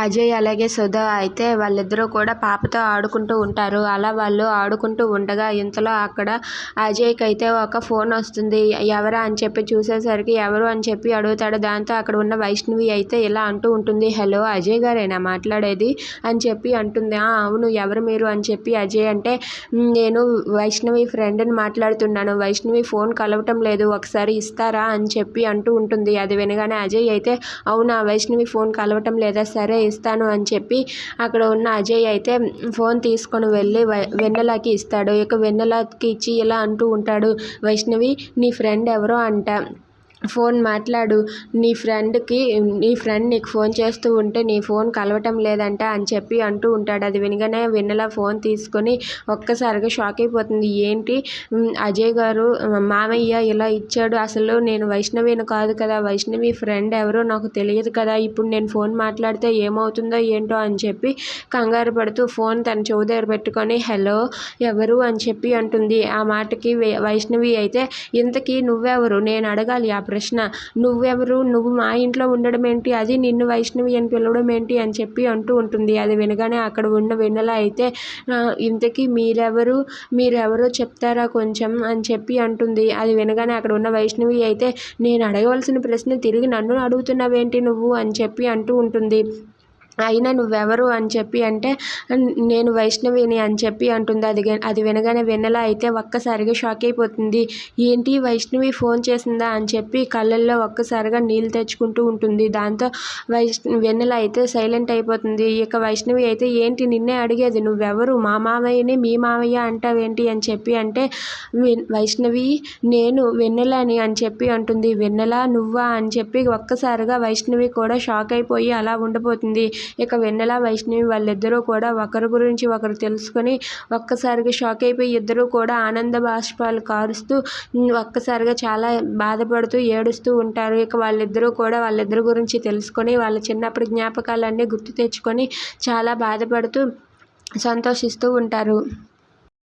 అజయ్ అలాగే సుధ అయితే వాళ్ళిద్దరూ కూడా పాపతో ఆడుకుంటూ ఉంటారు. అలా వాళ్ళు ఆడుకుంటూ ఉండగా ఇంతలో అక్కడ అజయ్కి అయితే ఒక ఫోన్ వస్తుంది. ఎవరా అని చెప్పి చూసేసరికి ఎవరు అని చెప్పి అడుగుతాడు. దాంతో అక్కడ ఉన్న వైష్ణవి అయితే ఇలా అంటూ ఉంటుంది. హలో అజయ్ గారేనా మాట్లాడేది? అని చెప్పి అంటుంది. అవును ఎవరు మీరు? అని చెప్పి అజయ్ అంటే నేను వైష్ణవి ఫ్రెండ్ని మాట్లాడుతున్నాను. వైష్ణవి ఫోన్ కలవటం లేదు. ఒకసారి ఇస్తారా? అని చెప్పి అంటూ ఉంటుంది. అది వినగానే అజయ్ అయితే అవునా వైష్ణవి ఫోన్ కలవటం లేదా? సరే ఇస్తాను అని చెప్పి అక్కడ ఉన్న అజయ్ అయితే ఫోన్ తీసుకొని వెళ్ళి వెన్నెలకి ఇస్తాడు. ఇక వెన్నెలకి ఇచ్చి ఇలా అంటూ ఉంటాడు వైష్ణవి నీ ఫ్రెండ్ ఎవరో అంట. ఫోన్ మాట్లాడు. నీ ఫ్రెండ్కి నీ ఫ్రెండ్ నీకు ఫోన్ చేస్తూ ఉంటే నీ ఫోన్ కలవటం లేదంట అని చెప్పి అంటూ ఉంటాడు. అది వినగానే వెన్నెల ఫోన్ తీసుకొని ఒక్కసారిగా షాక్ అయిపోతుంది. ఏంటి? అజయ్ గారు మామయ్య ఇలా ఇచ్చాడు. అసలు నేను వైష్ణవిని కాదు కదా. వైష్ణవి ఫ్రెండ్ ఎవరో నాకు తెలియదు కదా. ఇప్పుడు నేను ఫోన్ మాట్లాడితే ఏమవుతుందో ఏంటో అని చెప్పి కంగారు పడుతూ ఫోన్ తన చెవు దగ్గర పెట్టుకొని హలో ఎవరు? అని చెప్పి అంటుంది. ఆ మాటకి వైష్ణవి అయితే ఇంతకీ నువ్వెవరు? నేను అడగాలి. ఆ ప్రశ్న నువ్వెవరు? నువ్వు మా ఇంట్లో ఉండడం ఏంటి అది నిన్ను వైష్ణవి అని పిలవడం ఏంటి అని చెప్పి అంటూ ఉంటుంది. అది వినగానే అక్కడ ఉన్న వెన్నెల అయితే ఇంతకీ మీరెవరు? మీరెవరో చెప్తారా కొంచెం? అని చెప్పి అంటుంది. అది వినగానే అక్కడ ఉన్న వైష్ణవి అయితే నేను అడగవలసిన ప్రశ్న తిరిగి నన్ను అడుగుతున్నావేంటి నువ్వు? అని చెప్పి అంటూ ఉంటుంది. అయినా నువ్వెవరు అని చెప్పి అంటే నేను వైష్ణవిని అని చెప్పి అంటుంది. అది అది వినగానే వెన్నెల అయితే ఒక్కసారిగా షాక్ అయిపోతుంది. ఏంటి వైష్ణవి ఫోన్ చేసిందా? అని చెప్పి కళ్ళల్లో ఒక్కసారిగా నీళ్ళు తెచ్చుకుంటూ ఉంటుంది. దాంతో వైష్ వెన్నెల అయితే సైలెంట్ అయిపోతుంది. ఇక వైష్ణవి అయితే ఏంటి నిన్నే అడిగేది? నువ్వెవరు? మా మామయ్యని మీ మామయ్య అంటావేంటి? అని చెప్పి అంటే వైష్ణవి నేను వెన్నెలని అని చెప్పి అంటుంది. వెన్నెల నువ్వా? అని చెప్పి ఒక్కసారిగా వైష్ణవి కూడా షాక్ అయిపోయి అలా ఉండిపోతుంది. ఇక వెన్నెల వైష్ణవి వాళ్ళిద్దరూ కూడా ఒకరి గురించి ఒకరు తెలుసుకొని ఒక్కసారిగా షాక్ అయిపోయి ఇద్దరూ కూడా ఆనంద బాష్పాలు కారుస్తూ ఒక్కసారిగా చాలా బాధపడుతూ ఏడుస్తూ ఉంటారు. ఇక వాళ్ళిద్దరూ కూడా వాళ్ళిద్దరి గురించి తెలుసుకొని వాళ్ళ చిన్నప్పటి జ్ఞాపకాలన్నీ గుర్తు తెచ్చుకొని చాలా బాధపడుతూ సంతోషిస్తూ ఉంటారు.